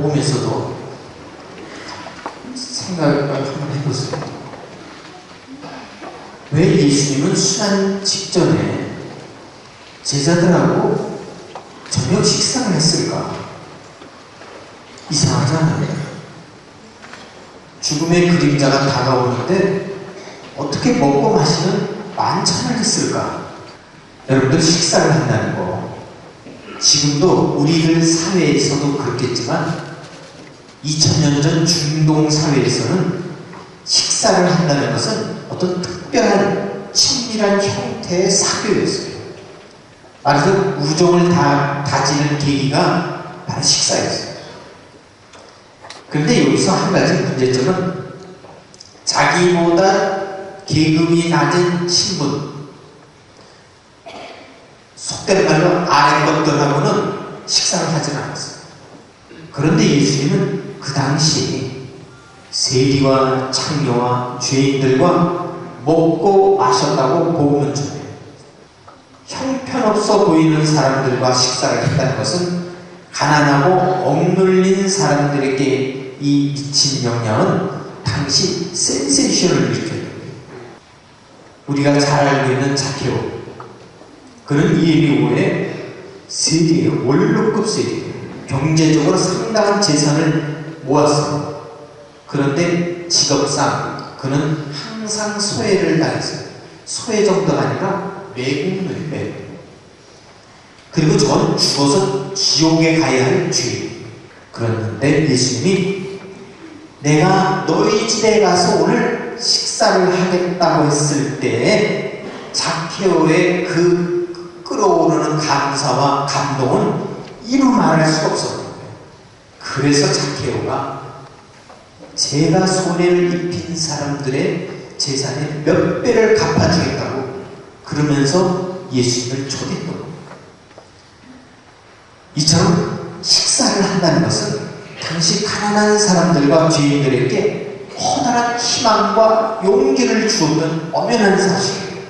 복음에서도 생각을 한번 해보세요. 왜 예수님은 순환 직전에 제자들하고 저녁 식사를 했을까? 이상하잖아요. 죽음의 그림자가 다가오는데 어떻게 먹고 마시는 만찬을 했을까? 여러분들 식사를 한다는 거 지금도 우리들 사회에서도 그렇겠지만 2000년 전 중동 사회에서는 식사를 한다는 것은 어떤 특별한 친밀한 형태의 사교였어요. 말해서 우정을 다, 다지는 계기가 바로 식사였어요. 그런데 여기서 한 가지 문제점은 자기보다 계급이 낮은 신분, 속된 말로 아래 것들하고는 식사를 하지 않았어요. 그런데 예수님은 그 당시 세리와 창녀와 죄인들과 먹고 마셨다고 복음은 전해요. 형편없어 보이는 사람들과 식사를 했다는 것은 가난하고 억눌린 사람들에게 이 미친 영향은 당시 센세이션을 일으켰어요. 우리가 잘 알고 있는 자케오 그는 예리오의 세리예요. 원로급 세리예요. 경제적으로 상당한 재산을 모았어요. 그런데 직업상 그는 항상 소외를 당했어요. 소외 정도가 아니라 매국노예요. 매국. 그리고 전 죽어서 지옥에 가야 할 죄. 그랬는데 예수님이 내가 너희 집에 가서 오늘 식사를 하겠다고 했을 때 자케오의 그 끌어오르는 감사와 감동은 이루 말할 수가 없었던 거예요. 그래서 자케오가 제가 손해를 입힌 사람들의 재산의 몇 배를 갚아주겠다고 그러면서 예수님을 초대했던 겁니다. 이처럼 식사를 한다는 것은 당시 가난한 사람들과 죄인들에게 커다란 희망과 용기를 주었던 엄연한 사실이에요.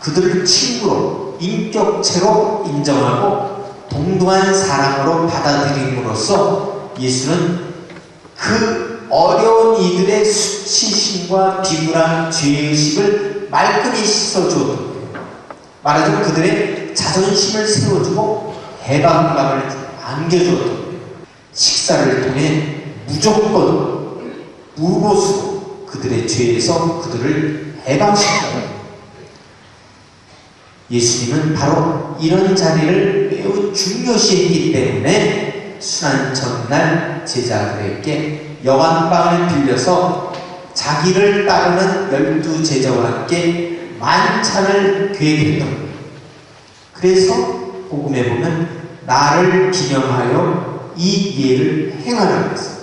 그들을 친구로, 인격체로 인정하고 동등한 사람으로 받아들임으로써 예수는 그 어려운 이들의 수치심과 비굴한 죄의식을 말끔히 씻어주었던 거예요. 말하자면 그들의 자존심을 세워주고 해방감을 안겨주었던 거예요. 식사를 통해 무조건 무보수로 그들의 죄에서 그들을 해방시켰다. 예 수님은 바로 이런 자리를 매우 중요시했기 때문에 순환 전날 제자들에게 여관방을 빌려서 자기를 따르는 열두 제자와 함께 만찬을 계획했던. 그래서 복음에 보면 나를 기념하여 이 예를 행하라고 했어요.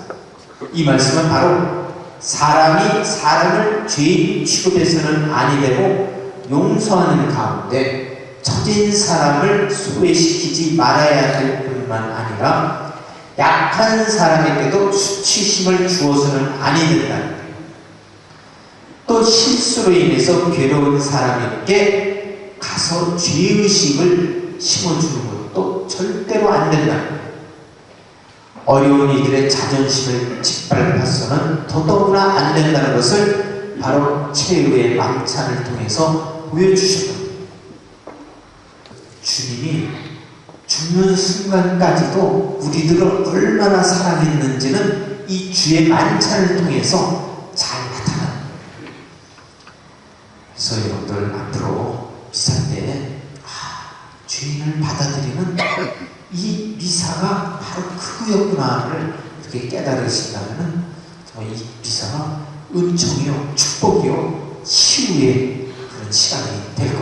이 말씀은 바로 사람이 사람을 죄인 취급해서는 아니 되고 용서하는 가운데 처진 사람을 소외시키지 말아야 될 뿐만 아니라 약한 사람에게도 수치심을 주어서는 아니 된다. 또 실수로 인해서 괴로운 사람에게 가서 죄의식을 심어주는 것도 절대로 안 된다. 어려운 이들의 자존심을 짓밟아서는 더더구나 안 된다는 것을 바로 최후의 망찬을 통해서 보여주셨다. 주님이 죽는 순간까지도 우리들을 얼마나 사랑했는지는 이 주의 만찬을 통해서 잘 나타납니다. 그래서 여러분들 앞으로 미사 때 아, 죄인을 받아들이는 이 미사가 바로 그거였구나를 이렇게 깨달으신다면 이 미사가 은총이요 축복이요 치유의 그런 시간이 될